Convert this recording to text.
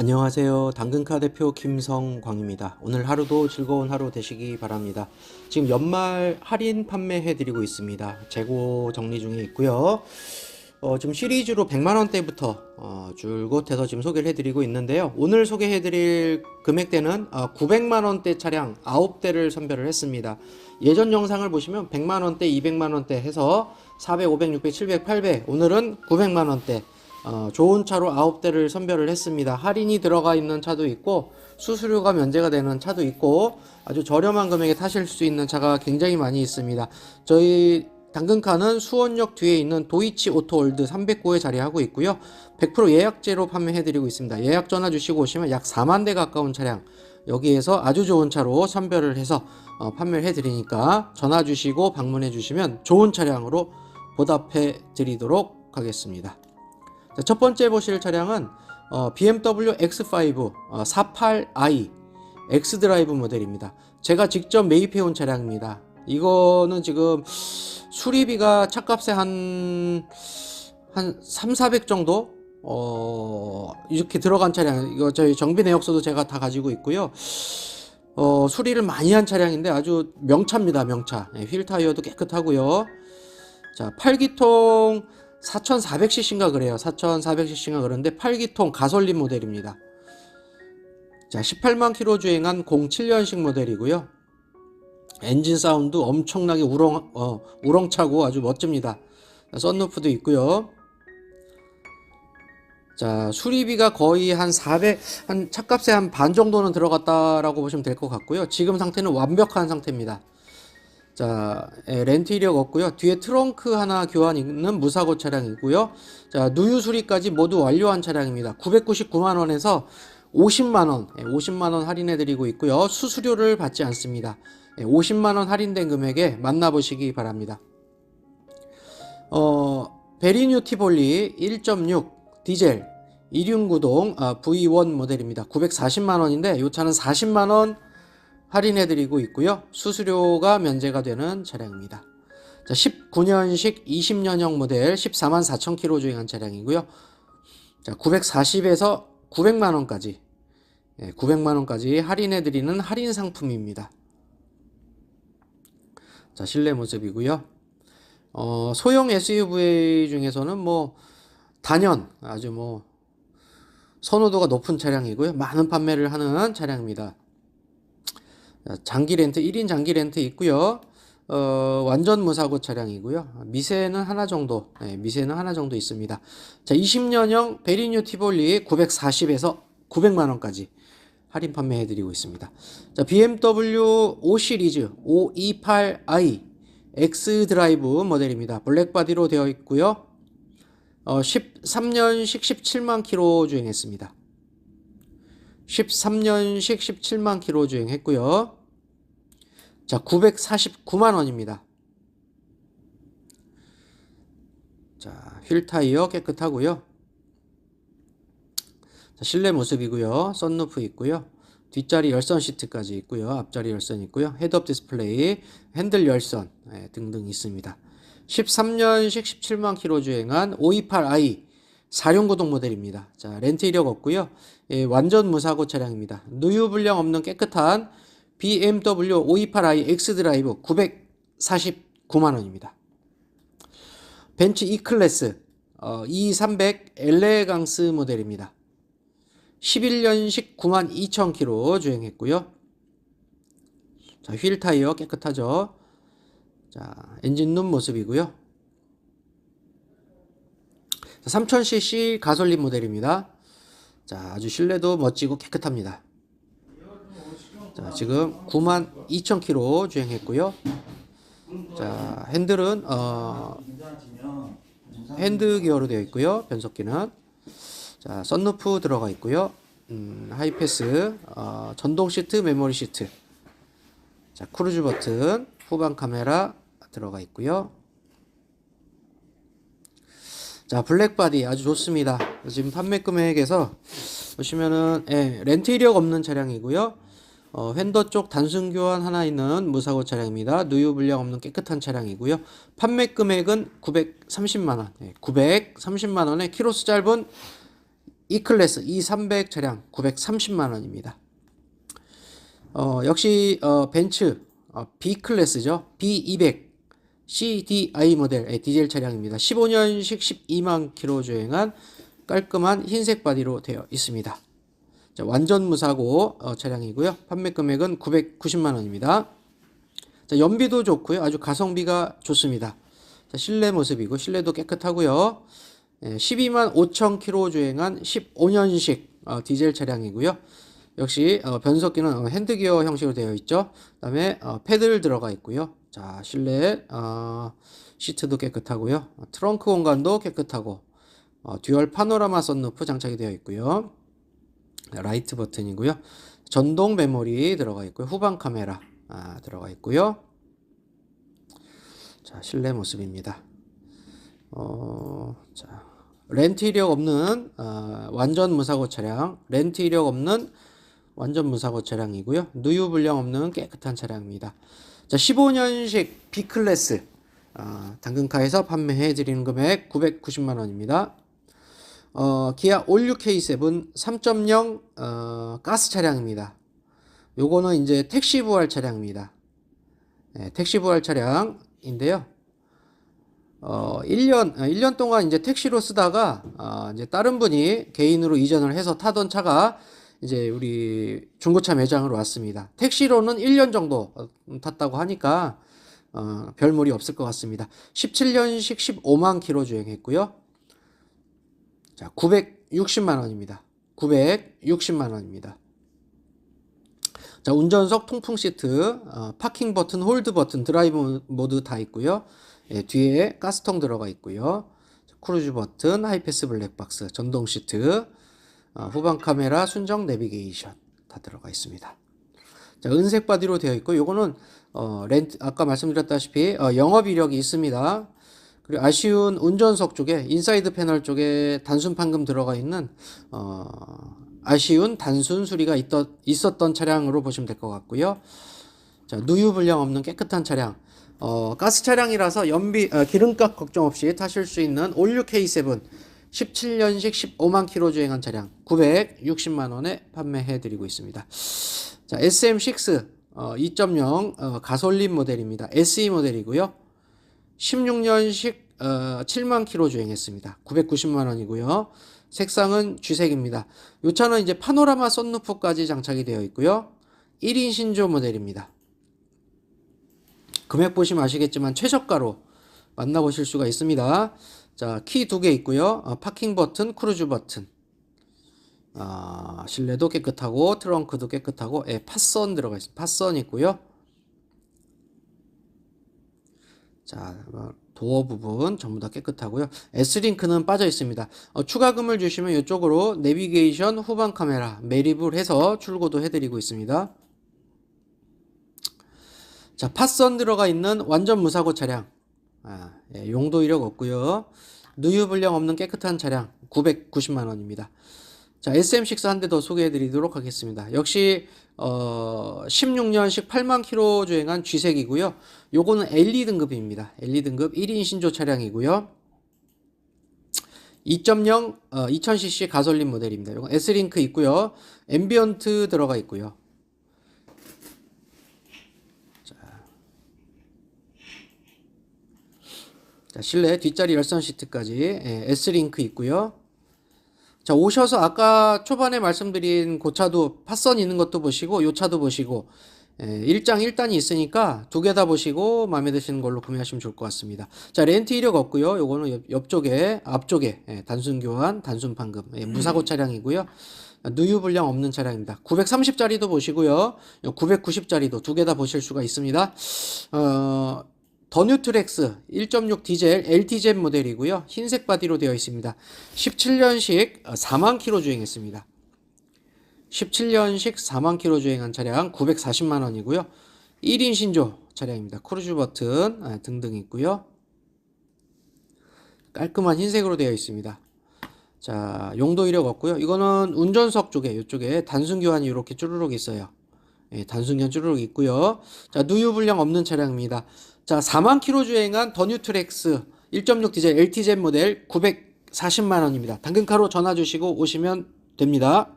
안녕하세요. 당근카 대표 김성광입니다. 오늘 하루도 즐거운 하루 되시기 바랍니다. 지금 연말 할인 판매해 드리고 있습니다. 재고 정리 중에 있고요. 어, 지금 시리즈로 100만 원대부터 어, 줄곧 해서 지금 소개를 해드리고 있는데요. 오늘 소개해 드릴 금액대는 어, 900만 원대 차량 9대를 선별을 했습니다. 예전 영상을 보시면 100만 원대, 200만 원대 해서 400, 500, 600, 700, 800. 오늘은 900만 원대. 어, 좋은 차로 9대를 선별을 했습니다. 할인이 들어가 있는 차도 있고 수수료가 면제가 되는 차도 있고 아주 저렴한 금액에 타실 수 있는 차가 굉장히 많이 있습니다. 저희 당근카는 수원역 뒤에 있는 도이치 오토월드 309에 자리하고 있고요. 100% 예약제로 판매해드리고 있습니다. 예약 전화 주시고 오시면 약 4만 대 가까운 차량 여기에서 아주 좋은 차로 선별을 해서 어, 판매를 해드리니까 전화 주시고 방문해 주시면 좋은 차량으로 보답해 드리도록 하겠습니다. 자, 첫 번째 보실 차량은 어, BMW X5 어, 48i X 드라이브 모델입니다. 제가 직접 매입해 온 차량입니다. 이거는 지금 수리비가 차값에 한, 한 3, 400 정도? 어, 이렇게 들어간 차량. 이거 저희 정비 내역서도 제가 다 가지고 있고요. 어, 수리를 많이 한 차량인데 아주 명차입니다, 명차. 예, 휠 타이어도 깨끗하고요. 자, 8기통 4400cc인가 그래요. 4400cc인가 그런데 8기통 가솔린 모델입니다. 자, 18만 킬로 주행한 07년식 모델이고요. 엔진 사운드 엄청나게 우렁, 어, 우렁차고 아주 멋집니다. 자, 썬루프도 있고요. 자, 수리비가 거의 한 400, 한 차값에 한반 정도는 들어갔다라고 보시면 될 것 같고요. 지금 상태는 완벽한 상태입니다. 자, 예, 렌트 이력 없고요. 뒤에 트렁크 하나 교환 있는 무사고 차량이고요. 자, 누유 수리까지 모두 완료한 차량입니다. 999만 원에서 50만 원, 예, 50만 원 할인해 드리고 있고요. 수수료를 받지 않습니다. 예, 50만 원 할인된 금액에 만나보시기 바랍니다. 어, 베리뉴 티볼리 1.6 디젤 2륜구동 아, V1 모델입니다. 940만 원인데 이 차는 40만 원 할인해드리고 있고요. 수수료가 면제가 되는 차량입니다. 자, 19년식 20년형 모델 14만 4천 킬로 주행한 차량이고요. 자, 940에서 900만 원까지 예, 900만 원까지 할인해드리는 할인 상품입니다. 자, 실내 모습이고요. 어, 소형 SUV 중에서는 뭐 단연 아주 뭐 선호도가 높은 차량이고요. 많은 판매를 하는 차량입니다. 장기 렌트 1인 장기 렌트 있고요. 어, 완전 무사고 차량이고요. 미세는 하나 정도, 네, 미세는 하나 정도 있습니다. 자, 20년형 베리뉴 티볼리 940에서 900만 원까지 할인 판매해 드리고 있습니다. 자, BMW 5 시리즈 528i X 드라이브 모델입니다. 블랙 바디로 되어 있고요. 어, 13년식 17만 킬로 주행했습니다. 13년식 17만 킬로 주행했고요. 자, 949만 원입니다. 자, 휠 타이어 깨끗하고요. 자, 실내 모습이고요. 썬루프 있고요. 뒷자리 열선 시트까지 있고요. 앞자리 열선 있고요. 헤드업 디스플레이, 핸들 열선 네, 등등 있습니다. 13년식 17만 킬로 주행한 528i 4륜구동 모델입니다. 자, 렌트 이력 없고요. 예, 완전 무사고 차량입니다. 누유 불량 없는 깨끗한 BMW 528i X 드라이브 949만 원입니다. 벤츠 E 클래스 어, E300 엘레강스 모델입니다. 11년식 9만 2천 킬로 주행했고요. 자, 휠 타이어 깨끗하죠. 자, 엔진 룸 모습이고요. 3000cc 가솔린 모델입니다. 자, 아주 실내도 멋지고 깨끗합니다. 자, 지금 92,000km 주행했고요. 자, 핸들은 어, 핸드 기어로 되어 있고요. 변속기는 자, 썬루프 들어가 있고요. 음, 하이패스, 어, 전동 시트, 메모리 시트. 자, 크루즈 버튼, 후방 카메라 들어가 있고요. 자, 블랙바디 아주 좋습니다. 지금 판매 금액에서 보시면은 예, 렌트 이력 없는 차량이고요. 어, 휀더 쪽 단순 교환 하나 있는 무사고 차량입니다. 누유 불량 없는 깨끗한 차량이고요. 판매 금액은 930만 원. 예, 930만 원에 키로수 짧은 E클래스 E300 차량 930만 원입니다. 어, 역시 어, 벤츠 어, B클래스죠. B200 CDI 모델 의 디젤 차량입니다. 15년식 12만 킬로 주행한 깔끔한 흰색 바디로 되어 있습니다. 자, 완전 무사고 어, 차량이고요. 판매 금액은 990만 원입니다. 자, 연비도 좋고요. 아주 가성비가 좋습니다. 자, 실내 모습이고 실내도 깨끗하고요. 예, 12만 5천 킬로 주행한 15년식 어, 디젤 차량이고요. 역시 어, 변속기는 어, 핸드기어 형식으로 되어 있죠. 그다음에 어, 패들 들어가 있고요. 자 실내 어, 시트도 깨끗하고요. 어, 트렁크 공간도 깨끗하고 어, 듀얼 파노라마 썬루프 장착이 되어 있고요. 라이트 버튼이고요. 전동 메모리 들어가 있고요. 후방 카메라 아, 들어가 있고요. 자 실내 모습입니다. 어, 자 렌트 이력 없는 어, 완전 무사고 차량, 렌트 이력 없는 완전 무사고 차량이고요. 누유 불량 없는 깨끗한 차량입니다. 자, 15년식 B클래스 어, 당근카에서 판매해 드리는 금액 990만 원입니다. 어, 기아 올류 K7 3.0 어, 가스 차량입니다. 요거는 이제 택시 부활 차량입니다. 네, 택시 부활 차량인데요. 어, 1년, 1년 동안 이제 택시로 쓰다가, 아, 이제 다른 분이 개인으로 이전을 해서 타던 차가 이제 우리 중고차 매장으로 왔습니다. 택시로는 1년 정도 어, 탔다고 하니까, 어, 별 무리 없을 것 같습니다. 17년식 15만 킬로 주행했고요. 자, 960만 원입니다. 960만 원입니다. 자, 운전석 통풍 시트, 어, 파킹 버튼, 홀드 버튼, 드라이브 모드 다 있고요. 예, 뒤에 가스통 들어가 있고요. 크루즈 버튼, 하이패스 블랙박스, 전동 시트, 어, 후방 카메라, 순정 내비게이션 다 들어가 있습니다. 자, 은색 바디로 되어 있고 요거는 어, 렌트 아까 말씀드렸다시피 어, 영업 이력이 있습니다. 그리고 아쉬운 운전석 쪽에 인사이드 패널 쪽에 단순 판금 들어가 있는 어, 아쉬운 단순 수리가 있던, 있었던 차량으로 보시면 될 것 같고요. 자, 누유 불량 없는 깨끗한 차량. 어, 가스 차량이라서 연비 어, 기름값 걱정 없이 타실 수 있는 올류 K7 17년식 15만 킬로 주행한 차량 960만 원에 판매해 드리고 있습니다. 자, SM6 어, 2.0 어, 가솔린 모델입니다. SE 모델이고요. 16년식 어, 7만 킬로 주행했습니다. 990만 원이고요. 색상은 쥐색입니다. 이 차는 이제 파노라마 썬루프까지 장착이 되어 있고요. 1인 신조 모델입니다. 금액 보시면 아시겠지만 최저가로 만나보실 수가 있습니다. 자, 키 두 개 있고요. 어, 파킹 버튼, 크루즈 버튼. 아, 실내도 깨끗하고 트렁크도 깨끗하고 예, 팟선 들어가 있습니다. 팟선 있고요. 자, 어, 도어 부분 전부 다 깨끗하고요. S링크는 빠져 있습니다. 어, 추가금을 주시면 이쪽으로 내비게이션, 후방 카메라 매립을 해서 출고도 해드리고 있습니다. 자, 팟선 들어가 있는 완전 무사고 차량. 아, 예, 용도 이력 없고요. 누유 불량 없는 깨끗한 차량 990만 원입니다. 자, SM6 한 대 더 소개해 드리도록 하겠습니다. 역시 어, 16년식 8만 킬로 주행한 G색이고요. 요거는 LE 등급입니다. LE 등급 1인 신조 차량이고요. 2.0 어, 2000cc 가솔린 모델입니다. 이건 S링크 있고요. 앰비언트 들어가 있고요. 자, 실내 뒷자리 열선 시트까지 예, S링크 있고요. 자, 오셔서 아까 초반에 말씀드린 고차도 팟선 있는 것도 보시고 요 차도 보시고 예, 1장 1단이 있으니까 두 개 다 보시고 마음에 드시는 걸로 구매하시면 좋을 것 같습니다. 자, 렌트 이력 없고요. 요거는 옆, 옆쪽에 앞쪽에 예, 단순 교환, 단순 판금 예, 무사고 차량이고요. 누유 불량 없는 차량입니다. 930짜리도 보시고요. 990짜리도 두 개 다 보실 수가 있습니다. 어, 더뉴트렉스 1.6 디젤 LTZ 모델이고요. 흰색 바디로 되어 있습니다. 17년식 4만 킬로 주행했습니다. 17년식 4만 킬로 주행한 차량 940만 원이고요. 1인 신조 차량입니다. 크루즈 버튼 아, 등등 있고요. 깔끔한 흰색으로 되어 있습니다. 자, 용도 이력 없고요. 이거는 운전석 쪽에 이쪽에 단순 교환이 이렇게 쭈루룩 있어요. 예, 단순 교환 쭈루룩 있고요. 자, 누유 불량 없는 차량입니다. 자, 4만 킬로 주행한 더 뉴트렉스 1.6 디젤 LTZ 모델 900 140만 원입니다. 당근카로 전화 주시고 오시면 됩니다.